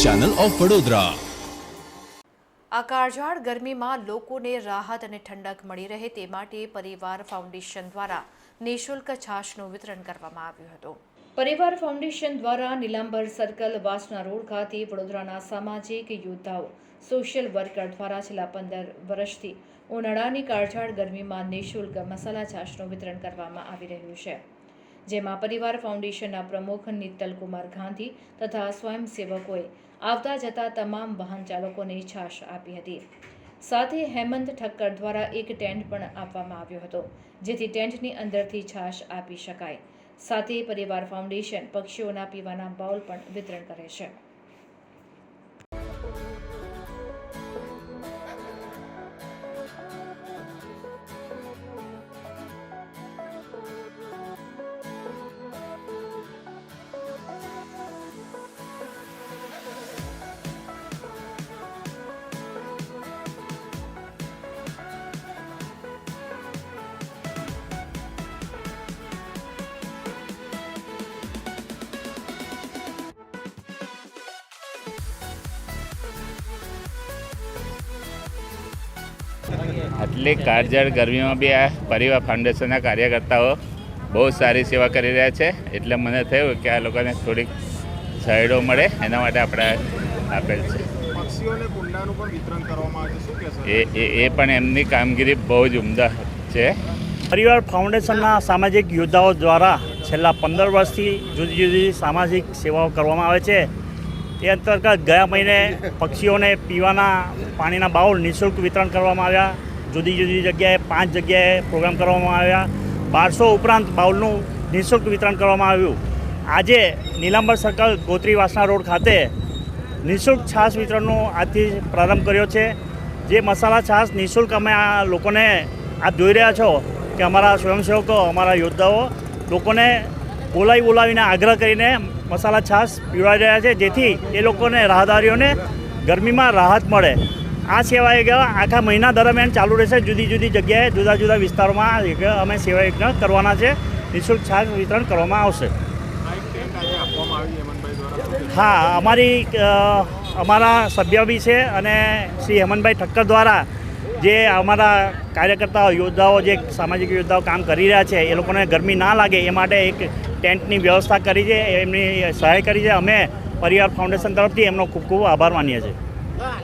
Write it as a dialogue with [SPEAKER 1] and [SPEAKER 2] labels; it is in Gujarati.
[SPEAKER 1] Channel of Vadodara.
[SPEAKER 2] આ કાળઝાળ ગરમીમાં લોકોને રાહત અને ઠંડક મળી રહે તે માટે પરિવાર ફાઉન્ડેશન દ્વારા નિઃશુલ્ક છાશનું વિતરણ કરવામાં આવ્યું હતું. પરિવાર ફાઉન્ડેશન દ્વારા નીલાંબર સર્કલ વાસના રોડ ખાતે વડોદરાના સામાજિક યોદ્ધાઓ, સોશિયલ વર્કર દ્વારા છેલ્લા પંદર વર્ષથી ઉનાળાની કાળઝાળ ગરમીમાં નિઃશુલ્ક મસાલા છાશનું વિતરણ કરવામાં આવી રહ્યું છે. જેમાં પરિવાર ફાઉન્ડેશનના પ્રમુખ નિત્તલ કુમાર ગાંધી તથા સ્વયંસેવકોએ આવતા જતા તમામ વાહન ચાલકોને છાશ આપી હતી. સાથે હેમંત ઠક્કર દ્વારા એક ટેન્ટ પણ આપવામાં આવ્યો હતો, જેથી ટેન્ટની અંદરથી છાશ આપી શકાય. સાથે પરિવાર ફાઉન્ડેશન પક્ષીઓના પીવાના બાઉલ પણ વિતરણ કરે છે.
[SPEAKER 3] આટલી કાળઝાળ ગરમીમાં બી આ પરિવાર ફાઉન્ડેશનના કાર્યકર્તાઓ બહુ સારી સેવા કરી રહ્યા છે. એટલે મને થયું કે આ લોકોને થોડીક સહાયડો મળે એના માટે આપણે આપેલ છે.
[SPEAKER 4] પક્ષીઓને વિતરણ કરવામાં આવે છે. શું કહેશો?
[SPEAKER 3] એ એ એ પણ એમની કામગીરી બહુ જ ઉમદા છે.
[SPEAKER 5] પરિવાર ફાઉન્ડેશનના સામાજિક યોદ્ધાઓ દ્વારા છેલ્લા પંદર વર્ષથી જુદી જુદી સામાજિક સેવાઓ કરવામાં આવે છે. એ અંતર્ગત ગયા મહિને પક્ષીઓને પીવાના પાણીના બાઉલ નિઃશુલ્ક વિતરણ કરવામાં આવ્યા. જુદી જુદી જગ્યાએ પાંચ જગ્યાએ પ્રોગ્રામ કરવામાં આવ્યા. બારસો ઉપરાંત બાઉલનું નિઃશુલ્ક વિતરણ કરવામાં આવ્યું. આજે નીલાંબર સર્કલ ગોત્રી વાસણા રોડ ખાતે નિઃશુલ્ક છાશ વિતરણનો આજથી પ્રારંભ કર્યો છે. જે મસાલા છાશ નિઃશુલ્ક અમે આ લોકોને આપ જોઈ રહ્યા છો કે અમારા સ્વયંસેવકો, અમારા યોદ્ધાઓ લોકોને બોલાવી બોલાવીને આગ્રહ કરીને મસાલા છાશ પીવડાવી રહ્યા છે, જેથી એ લોકોને રાહદારીઓને ગરમીમાં રાહત મળે. આ સેવા યજ્ઞ આખા મહિના દરમિયાન ચાલુ રહેશે. જુદી જુદી જગ્યાએ, જુદા જુદા વિસ્તારોમાં અમે સેવા યજ્ઞ કરવાના છે. નિઃશુલ્ક છાશ વિતરણ કરવામાં આવશે? હા, અમારી અમારા સભ્ય બી છે અને શ્રી હેમંતભાઈ ઠક્કર દ્વારા જે અમારા કાર્યકર્તાઓ, યોદ્ધાઓ, જે સામાજિક યોદ્ધાઓ કામ કરી રહ્યા છે, એ લોકોને ગરમી ના લાગે, એ માટે એક ટેન્ટની વ્યવસ્થા કરી છે, એમની સહાય કરી છે. અમે પરિવાર ફાઉન્ડેશન તરફથી એમનો ખૂબ ખૂબ આભાર માનીએ છીએ.